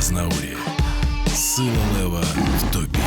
Азнаурі. Сила лева в тобі.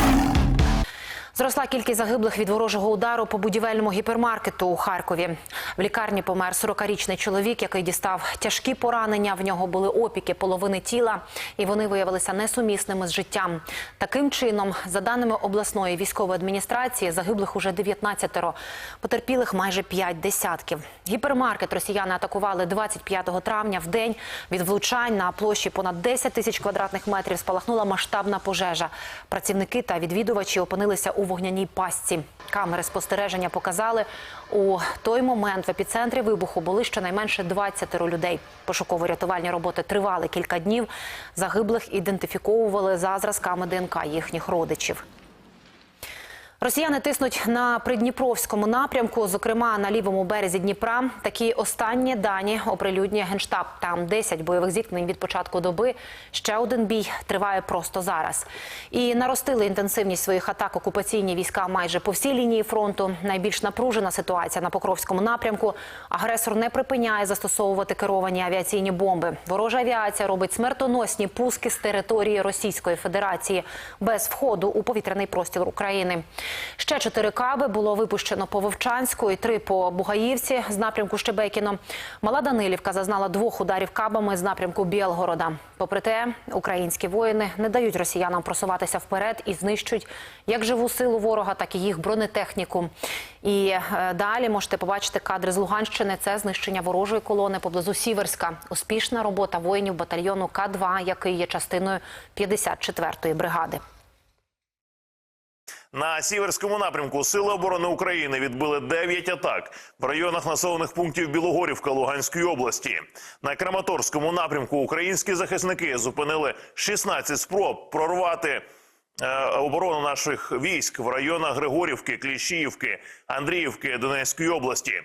Зросла кількість загиблих від ворожого удару по будівельному гіпермаркету у Харкові. В лікарні помер 40-річний чоловік, який дістав тяжкі поранення. В нього були опіки половини тіла, і вони виявилися несумісними з життям. Таким чином, за даними обласної військової адміністрації, загиблих уже 19-ро, потерпілих майже 5 десятків. Гіпермаркет росіяни атакували 25 травня в день. Від влучань на площі понад 10 тисяч квадратних метрів спалахнула масштабна пожежа. Працівники та відвідувачі опинилися у вогняній пастці. Камери спостереження показали, у той момент в епіцентрі вибуху були щонайменше 20 людей. Пошуково-рятувальні роботи тривали кілька днів. Загиблих ідентифіковували за зразками ДНК їхніх родичів. Росіяни тиснуть на придніпровському напрямку, зокрема на лівому березі Дніпра. Такі останні дані оприлюднює генштаб. Там 10 бойових зіткнень від початку доби. Ще один бій триває просто зараз. І наростили інтенсивність своїх атак окупаційні війська майже по всій лінії фронту. Найбільш напружена ситуація на Покровському напрямку. Агресор не припиняє застосовувати керовані авіаційні бомби. Ворожа авіація робить смертоносні пуски з території Російської Федерації без входу у повітряний простір України. Ще чотири каби було випущено по Вовчанську і три по Бугаївці з напрямку Щебекіно. Мала Данилівка зазнала двох ударів кабами з напрямку Білгорода. Попри те, українські воїни не дають росіянам просуватися вперед і знищують як живу силу ворога, так і їх бронетехніку. І е, далі можете побачити кадри з Луганщини. Це знищення ворожої колони поблизу Сіверська. Успішна робота воїнів батальйону К-2, який є частиною 54-ї бригади. На сіверському напрямку Сили оборони України відбили 9 атак в районах населених пунктів Білогорівка Луганської області. На Краматорському напрямку українські захисники зупинили 16 спроб прорвати е, оборону наших військ в районах Григорівки, Кліщіївки, Андріївки Донецької області.